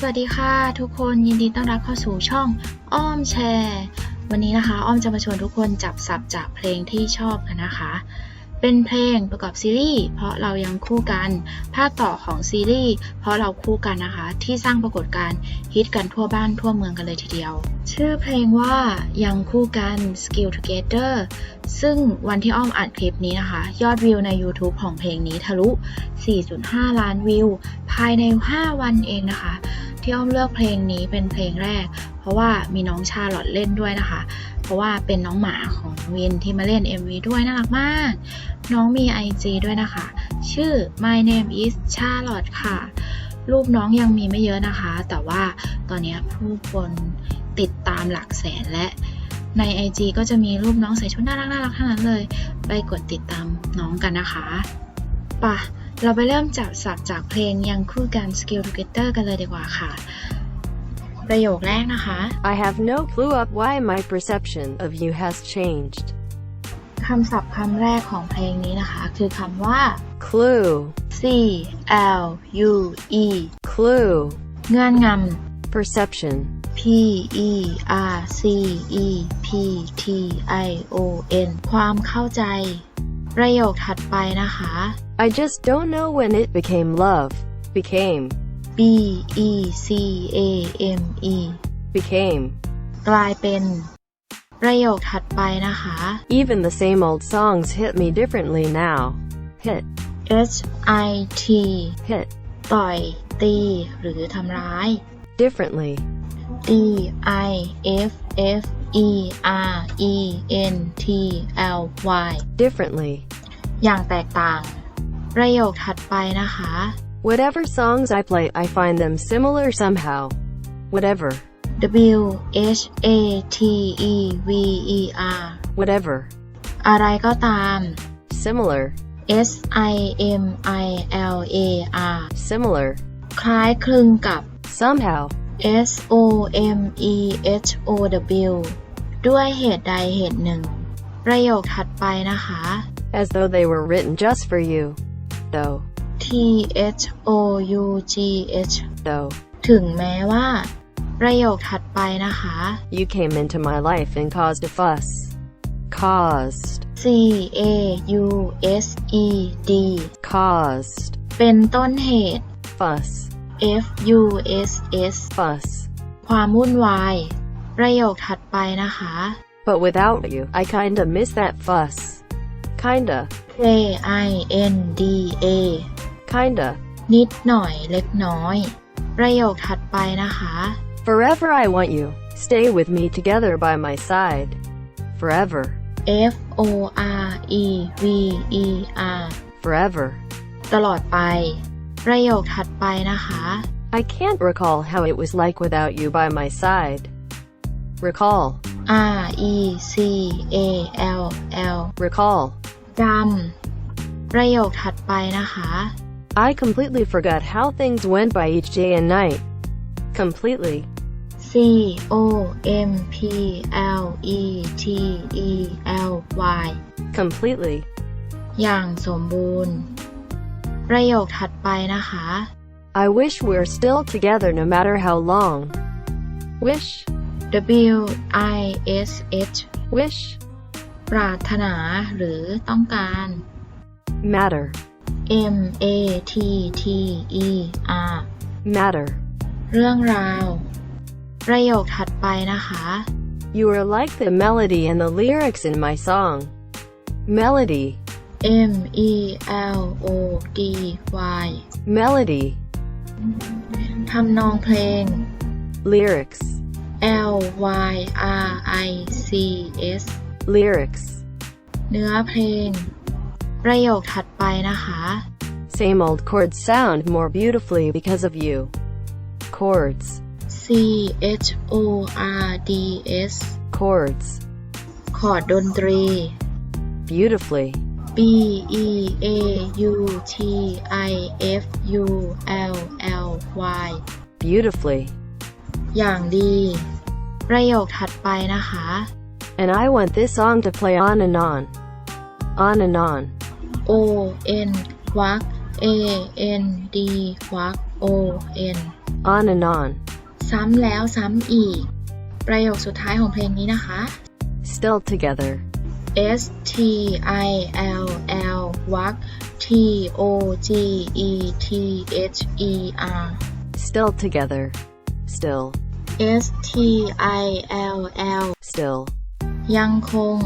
สวัสดีค่ะทุกคนยินดีต้อนรับเข้าสู่ช่องอ้อมแชร์ วันนี้นะคะ อ้อมจะมาชวนทุกคนจับสับจากเพลงที่ชอบกันนะคะ เป็นเพลงประกอบซีรีส์เพราะเรายังคู่กันภาคต่อของซีรีส์เพราะเราคู่กันนะคะ ที่สร้างปรากฏการณ์ฮิตกันทั่วบ้านทั่วเมืองกันเลยทีเดียว ชื่อเพลงว่ายังคู่กัน Skill Together ซึ่งวันที่อ้อมอัดคลิปนี้นะคะ ยอดวิวใน YouTube ของเพลงนี้ทะลุ 4.5 ล้านวิว ภายใน 5 วันเองนะคะ ที่อ้อมเลือกเพลงนี้เป็นเพลงแรก เพราะว่ามีน้องชาลอตเล่นด้วยนะคะ เพราะว่าเป็นน้องหมาของวินที่มาเล่น MV ด้วยน่ารักมาก น้องมี IG ด้วยนะคะ ชื่อ my name is Charlotte ค่ะ รูปน้องยังมีไม่เยอะนะคะ แต่ว่าตอนนี้ผู้คนติดตามหลักแสนและใน IG ก็จะมีรูปน้องใส่ชุดน่ารักน่ารักทั้งนั้นเลย ไปกดติดตามน้องกันนะคะป่ะ เราไปเริ่มจับสับจากเพลงยังคู่กัน Skill Together กันเลยดีกว่าค่ะ ประโยคแรกนะคะ I have no clue up why my perception of you has changed. คำศัพท์คำแรกของเพลงนี้นะคะ คือคำว่า Clue, C L U E clue, เงื่อนง perception, ำ P E R C E P T I O N ความเข้าใจ ประโยคถัดไปนะคะ I just don't know when it became love. Became, B E C A M E became. กลายเป็น ประโยคถัดไปนะคะ Even the same old songs hit me differently now. Hit, H I T hit, ต่อย ตี หรือทำร้าย differently. D I F F E R E N T L Y Differently. อย่างแตกต่าง ประโยคถัดไปนะคะ Whatever songs I play, I find them similar somehow. Whatever, W H A T E V E R whatever. อะไรก็ตาม Similar, S I M I L A R similar. คล้ายคลึงกับ Somehow. S O M E H O W ด้วยเหตุใดเหตุหนึ่ง ประโยคถัดไปนะคะ As though they were written just for you. Though, T H O U G H though. ถึงแม้ว่า ประโยคถัดไปนะคะ You came into my life and caused a fuss. Caused. C A U S E D Caused. เป็นต้นเหตุ Fuss. F U S S Fuss. ความวุ่นวาย ประโยคถัดไปนะคะ But without you, I kinda miss that fuss. Kinda. K I N D A Kinda. นิดหน่อยเล็กน้อย ประโยคถัดไปนะคะ Forever I want you. Stay with me together by my side. Forever. F O R E V E R Forever. ตลอดไป ประโยคถัดไปนะคะ I can't recall how it was like without you by my side. Recall. R E C A L L Recall. จำประโยคถัดไปนะคะ I completely forgot how things went by each day and night. Completely. C O M P L E T E L Y Completely. อย่างสมบูรณ์ ประโยคถัดไปนะคะ I wish we're still together no matter how long. Wish. W I S H Wish. ปรารถนาหรือต้องการ Matter. M A T T E R Matter. เรื่องราว ประโยคถัดไปนะคะ You are like the melody and the lyrics in my song. Melody. M E L O D Y Melody. ทำนองเพลง Lyrics. L Y R I C S Lyrics. เนื้อเพลง ประโยคถัดไปนะคะ Same old chords sound more beautifully because of you. Chords. C H O R D S Chords. คอร์ดดนตรี Beautifully. B E A U T I F U L L Y Beautifully. อย่างดี ประโยคถัดไปนะคะ And I want this song to play on and on. On and on. O N วัก A N D วัก O N On and on. ซ้ำแล้วซ้ำอีก ประโยคสุดท้ายของเพลงนี้นะคะ Still together. S T I L L วัก T O G E T H E R Still together. Still. S T I L L Still. ยังคง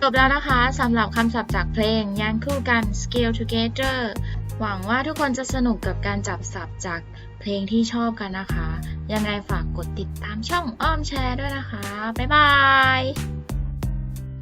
จบแล้วนะคะสำหรับคำศัพท์จากเพลงยังคู่กัน Scale Together หวังว่าทุกคนจะสนุกกับการจับศัพท์จากเพลงที่ชอบกันนะคะ ยังไงฝากกดติดตามช่องอ้อมแชร์ด้วยนะคะ บ๊ายบาย